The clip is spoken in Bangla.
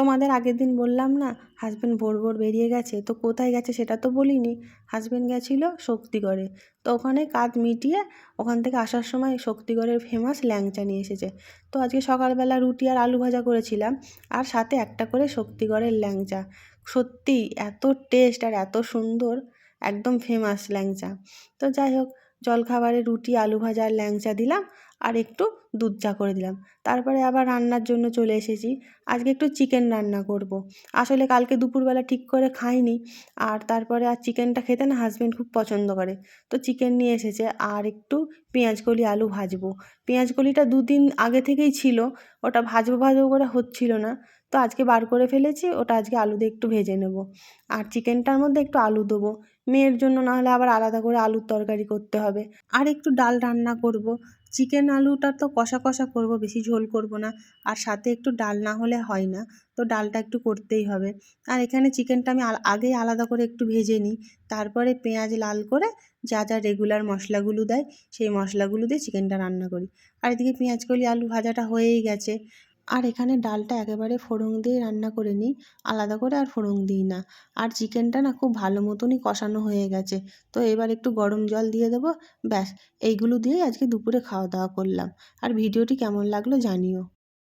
তোমাদের আগের দিন বললাম না হাজব্যান্ড ভোর ভোর বেরিয়ে গেছে, তো কোথায় গেছে সেটা তো বলিনি। হাজব্যান্ড গেছিল শক্তিগড়ে, তো ওখানে কাজ মিটিয়ে ওখান থেকে আসার সময় শক্তিগড়ের ফেমাস ল্যাংচা নিয়ে এসেছে। তো আজকে সকালবেলা রুটি আর আলু ভাজা করেছিলাম, আর সাথে একটা করে শক্তিগড়ের ল্যাংচা। সত্যি এত টেস্ট আর এত সুন্দর, একদম ফেমাস ল্যাংচা। তো যাই হোক জলখাবারে রুটি, আলু ভাজা আর ল্যাংচা দিলাম আর একটু দুধ চা করে দিলাম। তারপরে আবার রান্নার জন্য চলে এসেছি। আজকে একটু চিকেন রান্না করব। আসলে কালকে দুপুরবেলা ঠিক করে খাইনি আর তারপরে আর চিকেনটা খেতে না হাজব্যান্ড খুব পছন্দ করে। তো চিকেন নিয়ে এসেছে আর একটু পেঁয়াজকলি আলু ভাজবো। পেঁয়াজকলিটা দুদিন আগে থেকেই ছিল ওটা ভাজবো ভাজবো করে হচ্ছিল না। তো আজকে বার করে ফেলেছি, ওটা আজকে আলু দিয়ে একটু ভেজে নেব। আর চিকেনটার মধ্যে একটু আলু দেবো। মেয়ের জন্য না হলে আবার আলাদা করে আলুর তরকারি করতে হবে। আর একটু ডাল রান্না করব। চিকেন আলুটা তো কষা কষা করব, বেশি ঝোল করব না। আর সাথে একটু ডাল না হলে হয় না, তো ডালটা একটু করতেই হবে। আর এখানে চিকেনটা আমি আগেই আলাদা করে একটু ভেজে নিই। তারপরে পেঁয়াজ লাল করে যা যা রেগুলার মশলাগুলো দেয়, সেই মশলাগুলো দিয়ে চিকেনটা রান্না করি। আর এদিকে পেঁয়াজ কলি আলু ভাজাটা হয়েই গেছে। আর এখানে ডালটা একেবারে ফোড়ন দিয়ে রান্না করে নিই। আলাদা করে আর ফোড়ন দিই না। আর চিকেনটা না খুব ভালো মতনই কষানো হয়ে গেছে। তো এবার একটু গরম জল দিয়ে দেবো। ব্যাস, এইগুলো দিয়েই আজকে দুপুরে খাওয়া দাওয়া করলাম। আর ভিডিওটি কেমন লাগল জানিও।